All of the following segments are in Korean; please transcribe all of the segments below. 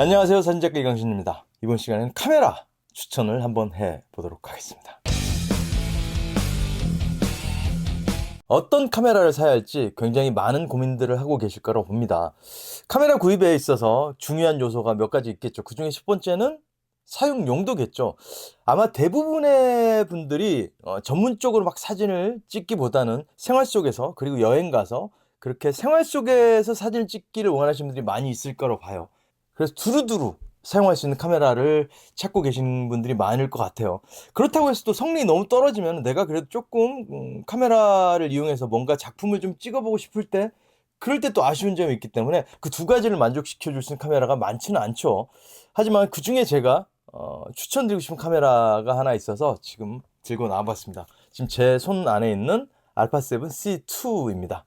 안녕하세요. 사진작가 이강신입니다. 이번 시간에는 카메라 추천을 한번 해 보도록 하겠습니다. 어떤 카메라를 사야 할지 굉장히 많은 고민들을 하고 계실 거라고 봅니다. 카메라 구입에 있어서 중요한 요소가 몇 가지 있겠죠. 그 중에 첫 번째는 사용 용도겠죠. 아마 대부분의 분들이 어, 전문적으로 막 사진을 찍기보다는 생활 속에서 그리고 여행 가서 그렇게 생활 속에서 사진을 찍기를 원하시는 분들이 많이 있을 거라고 봐요 그래서 두루두루 사용할 수 있는 카메라를 찾고 계신 분들이 많을 것 같아요. 그렇다고 해서 또 성능이 너무 떨어지면 내가 그래도 조금 음, 카메라를 이용해서 뭔가 작품을 좀 찍어보고 싶을 때 그럴 때 또 아쉬운 점이 있기 때문에 그 두 가지를 만족시켜 줄 수 있는 카메라가 많지는 않죠. 하지만 그 중에 제가 어, 추천드리고 싶은 카메라가 하나 있어서 지금 들고 나와봤습니다. 지금 제 손 안에 있는 알파7 C2입니다.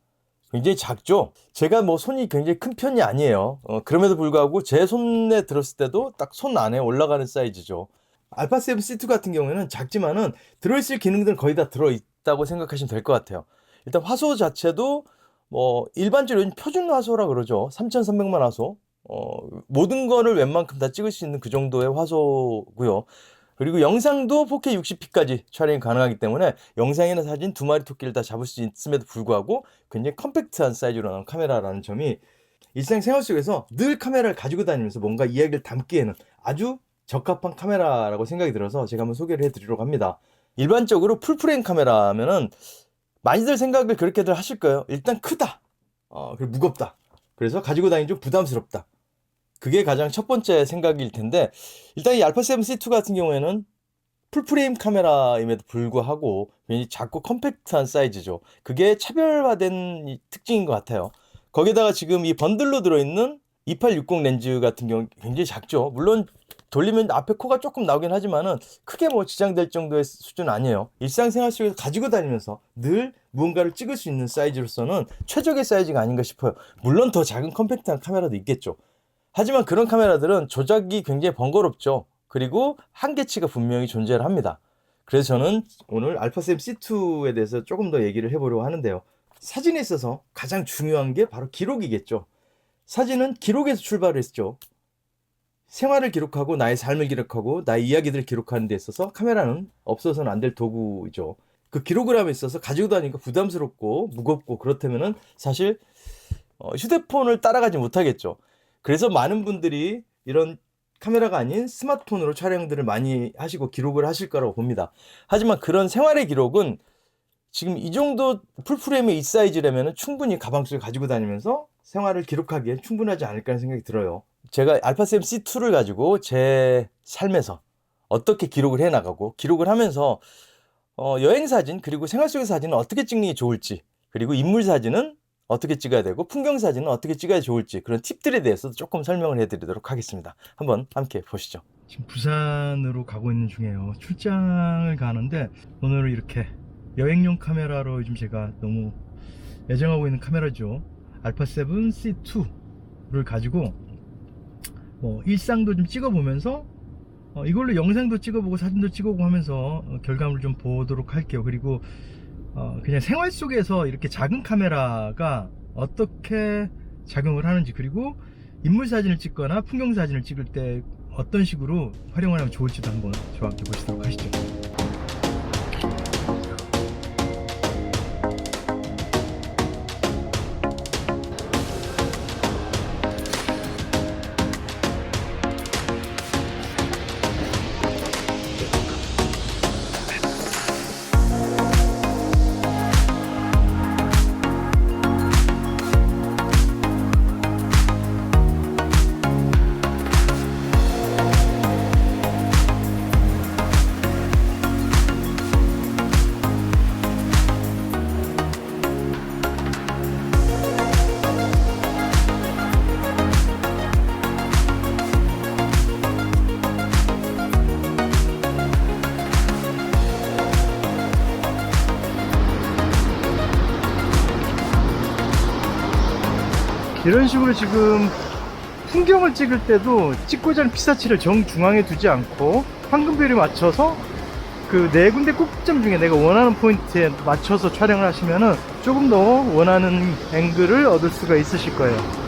굉장히 작죠? 제가 뭐 손이 굉장히 큰 편이 아니에요. 어, 그럼에도 불구하고 제 손에 들었을 때도 딱 손 안에 올라가는 사이즈죠. 알파 7 C2 같은 경우에는 작지만은 들어있을 기능들은 거의 다 들어있다고 생각하시면 될 것 같아요. 일단 화소 자체도 뭐 일반적으로 표준 화소라 그러죠. 3300만 화소. 어, 모든 거를 웬만큼 다 찍을 수 있는 그 정도의 화소고요. 그리고 영상도 4K 60p까지 촬영이 가능하기 때문에 영상이나 사진 두 마리 토끼를 다 잡을 수 있음에도 불구하고 굉장히 컴팩트한 사이즈로 나온 카메라라는 점이 일상 생활 속에서 늘 카메라를 가지고 다니면서 뭔가 이야기를 담기에는 아주 적합한 카메라라고 생각이 들어서 제가 한번 소개를 해드리려고 합니다. 일반적으로 풀프레임 카메라면은 많이들 생각을 그렇게들 하실 거예요. 일단 크다. 어, 그리고 무겁다. 그래서 가지고 다니기 좀 부담스럽다. 그게 가장 첫 번째 생각일 텐데 일단 이 알파 7 C2 같은 경우에는 풀프레임 카메라임에도 불구하고 굉장히 작고 컴팩트한 사이즈죠. 그게 차별화된 특징인 것 같아요. 거기다가 지금 이 번들로 들어있는 2860 렌즈 같은 경우 굉장히 작죠. 물론 돌리면 앞에 코가 조금 나오긴 하지만은 크게 뭐 지장될 정도의 수준 아니에요. 일상생활 속에서 가지고 다니면서 늘 무언가를 찍을 수 있는 사이즈로서는 최적의 사이즈가 아닌가 싶어요. 물론 더 작은 컴팩트한 카메라도 있겠죠. 하지만 그런 카메라들은 조작이 굉장히 번거롭죠. 그리고 한계치가 분명히 존재를 합니다. 그래서 저는 오늘 알파7 C2에 대해서 조금 더 얘기를 해보려고 하는데요. 사진에 있어서 가장 중요한 게 바로 기록이겠죠. 사진은 기록에서 출발을 했죠. 생활을 기록하고 나의 삶을 기록하고 나의 이야기들을 기록하는 데 있어서 카메라는 없어서는 안 될 도구이죠. 그 기록을 함에 있어서 가지고 다니니까 부담스럽고 무겁고 그렇다면은 사실 어, 휴대폰을 따라가지 못하겠죠. 그래서 많은 분들이 이런 카메라가 아닌 스마트폰으로 촬영들을 많이 하시고 기록을 하실 거라고 봅니다. 하지만 그런 생활의 기록은 지금 이 정도 풀프레임의 이 사이즈라면 충분히 가방 속에 가지고 다니면서 생활을 기록하기에 충분하지 않을까 하는 생각이 들어요. 제가 알파7 C2를 가지고 제 삶에서 어떻게 기록을 해 나가고 기록을 하면서 어, 여행 사진 그리고 생활 속의 사진은 어떻게 찍는 게 좋을지 그리고 인물 사진은 어떻게 찍어야 되고 풍경 사진은 어떻게 찍어야 좋을지 그런 팁들에 대해서 조금 설명을 해드리도록 하겠습니다. 한번 함께 보시죠. 지금 부산으로 가고 있는 중이에요. 출장을 가는데 오늘 이렇게 여행용 카메라로 요즘 제가 너무 애정하고 있는 카메라죠. 알파 7 C2를 가지고 뭐 일상도 좀 찍어보면서 어, 이걸로 영상도 찍어보고 사진도 찍어보고 하면서 어, 결과물을 좀 보도록 할게요. 그리고 어, 그냥 생활 속에서 이렇게 작은 카메라가 어떻게 작용을 하는지 그리고 인물 사진을 찍거나 풍경 사진을 찍을 때 어떤 식으로 활용을 하면 좋을지도 한번 저와 함께 보시도록 하시죠. 이런 식으로 지금 풍경을 찍을 때도 찍고자 하는 피사치를 정중앙에 두지 않고 황금비율에 맞춰서 그 네 군데 꼭점 중에 내가 원하는 포인트에 맞춰서 촬영을 하시면은 조금 더 원하는 앵글을 얻을 수가 있으실 거예요.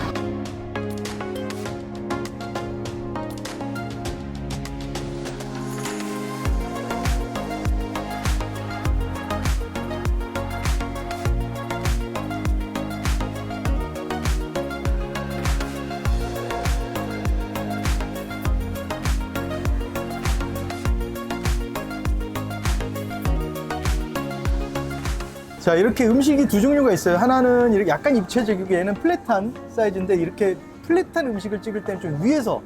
자 이렇게 음식이 두 종류가 있어요. 하나는 약간 입체적이고 얘는 플랫한 사이즈인데 이렇게 플랫한 음식을 찍을 때는 좀 위에서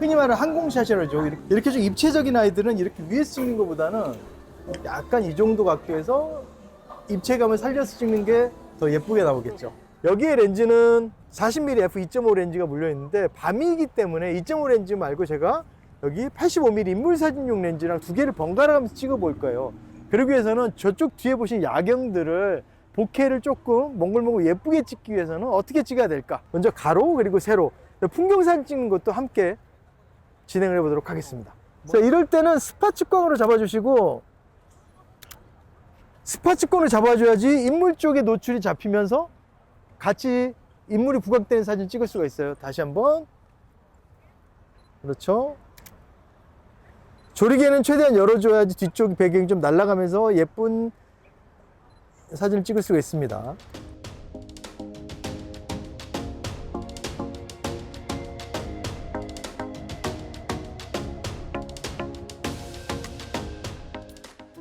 흔히 말하는 항공샷이라죠. 이렇게, 이렇게 좀 입체적인 아이들은 이렇게 위에서 찍는 것보다는 약간 이 정도 각도에서 입체감을 살려서 찍는 게 더 예쁘게 나오겠죠. 여기에 렌즈는 40mm f2.5 렌즈가 물려 있는데 밤이기 때문에 2.5 렌즈 말고 제가 여기 85mm 인물 사진용 렌즈랑 두 개를 번갈아 가면서 찍어 볼 거예요. 그러기 위해서는 저쪽 뒤에 보신 야경들을 보케를 조금 몽글몽글 예쁘게 찍기 위해서는 어떻게 찍어야 될까? 먼저 가로 그리고 세로 풍경사진 찍는 것도 함께 진행을 해보도록 하겠습니다. 자, 이럴 때는 스파 측광으로 잡아주시고 스파 측광을 잡아줘야지 인물 쪽에 노출이 잡히면서 같이 인물이 부각되는 사진 찍을 수가 있어요. 다시 한번. 그렇죠. 조리개는 최대한 열어줘야지 뒤쪽 배경이 좀 날아가면서 예쁜 사진을 찍을 수가 있습니다.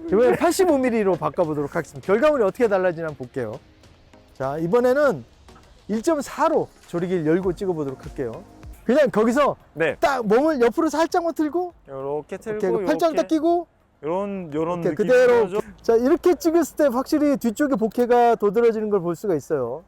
이번에 85mm로 바꿔보도록 하겠습니다. 결과물이 어떻게 달라지나 볼게요. 자, 이번에는 1.4로 조리개를 열고 찍어보도록 할게요. 그냥 거기서 네. 딱 몸을 옆으로 살짝만 틀고 이렇게 틀고 팔짱 딱 끼고 요런 요런 이렇게 느낌 그대로 자 이렇게 찍었을 때 확실히 뒤쪽에 복회가 도드라지는 걸 볼 수가 있어요.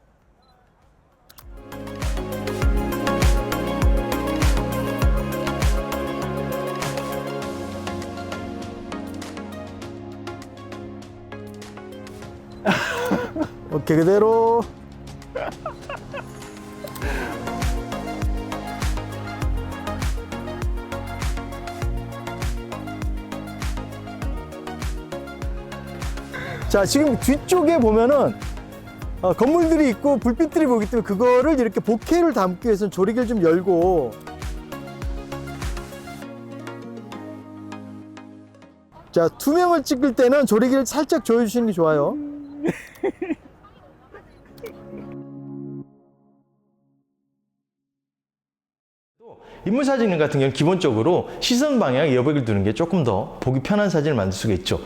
오케이 그대로 자 지금 뒤쪽에 보면은 어, 건물들이 있고 불빛들이 보기 때문에 그거를 이렇게 복회를 담기 위해서는 조리개를 좀 열고 자 투명을 찍을 때는 조리개를 살짝 조여주시는 게 좋아요 인물 사진 같은 경우는 기본적으로 시선 방향 여백을 두는 게 조금 더 보기 편한 사진을 만들 수가 있죠.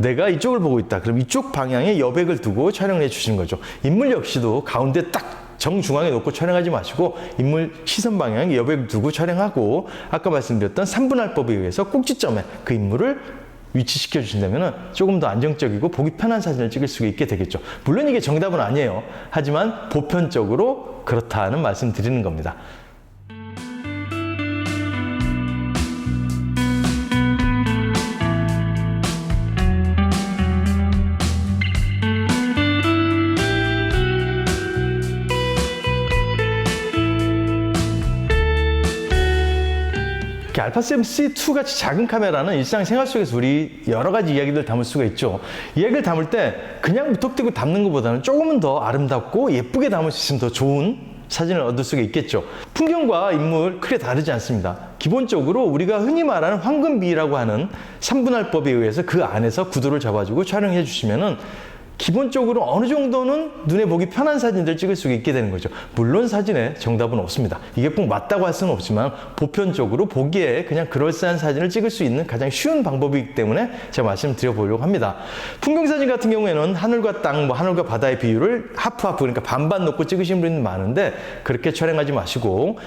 내가 이쪽을 보고 있다. 그럼 이쪽 방향에 여백을 두고 촬영을 해 주시는 거죠. 인물 역시도 가운데 딱 정중앙에 놓고 촬영하지 마시고 인물 시선 방향에 여백을 두고 촬영하고 아까 말씀드렸던 3분할법에 의해서 꼭지점에 그 인물을 위치시켜 주신다면 조금 더 안정적이고 보기 편한 사진을 찍을 수 있게 되겠죠. 물론 이게 정답은 아니에요. 하지만 보편적으로 그렇다는 말씀 드리는 겁니다. 알파 7 C2 같이 작은 카메라는 일상 생활 속에서 우리 여러 가지 이야기들 담을 수가 있죠. 이야기를 담을 때 그냥 무턱대고 담는 것보다는 조금은 더 아름답고 예쁘게 담을 수 있으면 더 좋은 사진을 얻을 수가 있겠죠. 풍경과 인물 크게 다르지 않습니다. 기본적으로 우리가 흔히 말하는 황금비라고 하는 3분할법에 의해서 그 안에서 구도를 잡아주고 촬영해 주시면은 기본적으로 어느 정도는 눈에 보기 편한 사진들을 찍을 수 있게 되는 거죠. 물론 사진에 정답은 없습니다. 이게 꼭 맞다고 할 수는 없지만 보편적으로 보기에 그냥 그럴싸한 사진을 찍을 수 있는 가장 쉬운 방법이기 때문에 제가 말씀드려 보려고 합니다. 풍경 사진 같은 경우에는 하늘과 땅, 뭐 하늘과 바다의 비율을 하프하프 그러니까 반반 놓고 찍으신 분이 많은데 그렇게 촬영하지 마시고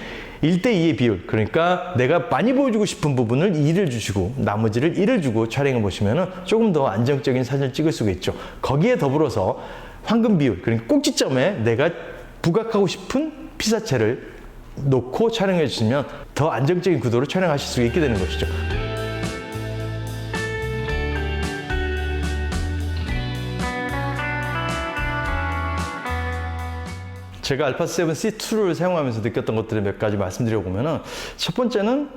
1대2의 비율 그러니까 내가 많이 보여주고 싶은 부분을 2를 주시고 나머지를 1을 주고 촬영해 보시면 조금 더 안정적인 사진을 찍을 수가 있죠 거기에 더불어서 황금 비율 그러니까 꼭지점에 내가 부각하고 싶은 피사체를 놓고 촬영해 주시면 더 안정적인 구도로 촬영하실 수 있게 되는 것이죠. 제가 알파7 C2를 사용하면서 느꼈던 것들을 몇 가지 말씀드려 보면은 첫 번째는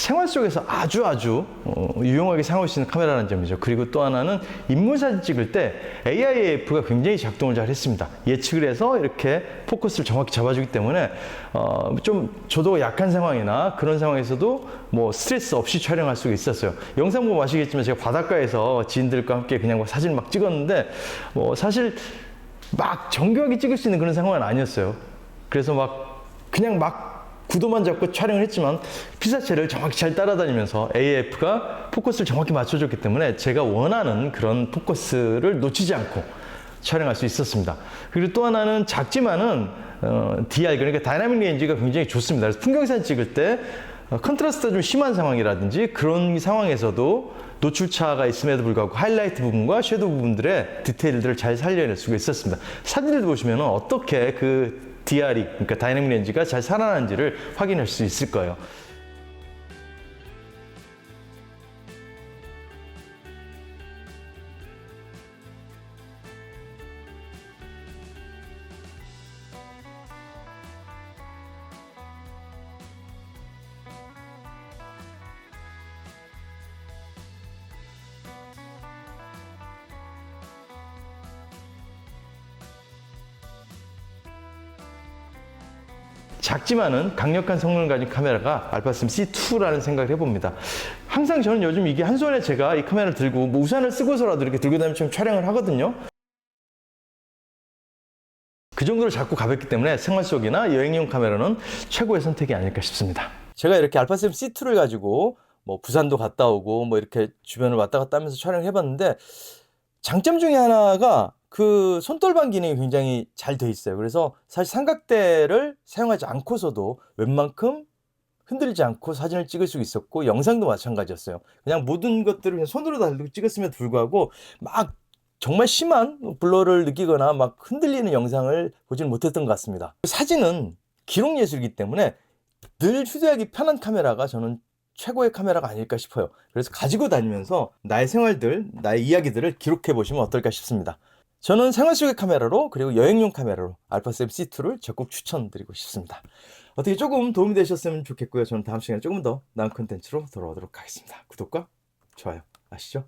생활 속에서 아주 아주 어, 유용하게 사용할 수 있는 카메라라는 점이죠. 그리고 또 하나는 인물 사진 찍을 때 AIF가 굉장히 작동을 잘 했습니다. 예측을 해서 이렇게 포커스를 정확히 잡아주기 때문에 어, 좀 저도 약한 상황이나 그런 상황에서도 뭐 스트레스 없이 촬영할 수가 있었어요. 영상 보면 아시겠지만 제가 바닷가에서 지인들과 함께 그냥 뭐 사진 막 찍었는데 뭐 사실 막 정교하게 찍을 수 있는 그런 상황은 아니었어요. 그래서 막 그냥 막 구도만 잡고 촬영을 했지만 피사체를 정확히 잘 따라다니면서 AF가 포커스를 정확히 맞춰줬기 때문에 제가 원하는 그런 포커스를 놓치지 않고 촬영할 수 있었습니다. 그리고 또 하나는 작지만은 어, DR 그러니까 다이나믹 렌즈가 굉장히 좋습니다. 그래서 풍경사진 찍을 때 어, 컨트라스트가 좀 심한 상황이라든지 그런 상황에서도 노출차가 있음에도 불구하고 하이라이트 부분과 섀도우 부분들의 디테일들을 잘 살려낼 수가 있었습니다. 사진을 보시면 어떻게 그 DR이 그러니까 다이나믹 렌즈가 잘 살아나는지를 확인할 수 있을 거예요. 작지만은 강력한 성능을 가진 카메라가 알파심 C2라는 생각을 해봅니다. 항상 저는 요즘 이게 한 손에 제가 이 카메라를 들고 뭐 우산을 쓰고서라도 이렇게 들고 다니면 촬영을 하거든요. 그 정도로 작고 가볍기 때문에 생활 속이나 여행용 카메라는 최고의 선택이 아닐까 싶습니다. 제가 이렇게 알파심 C2를 가지고 뭐 부산도 갔다 오고 뭐 이렇게 주변을 왔다 갔다 하면서 촬영을 해봤는데 장점 중에 하나가 그 손떨방 기능이 굉장히 잘 돼 있어요. 그래서 사실 삼각대를 사용하지 않고서도 웬만큼 흔들리지 않고 사진을 찍을 수 있었고 영상도 마찬가지였어요. 그냥 모든 것들을 그냥 손으로 달고 찍었음에도 불구하고 막 정말 심한 블러를 느끼거나 막 흔들리는 영상을 보지는 못했던 것 같습니다. 사진은 기록 예술이기 때문에 늘 휴대하기 편한 카메라가 저는 최고의 카메라가 아닐까 싶어요. 그래서 가지고 다니면서 나의 생활들, 나의 이야기들을 기록해 보시면 어떨까 싶습니다. 저는 생활 속의 카메라로 그리고 여행용 카메라로 알파세븐 C2를 적극 추천드리고 싶습니다. 어떻게 조금 도움이 되셨으면 좋겠고요. 저는 다음 시간에 조금 더 나은 컨텐츠로 돌아오도록 하겠습니다. 구독과 좋아요 아시죠?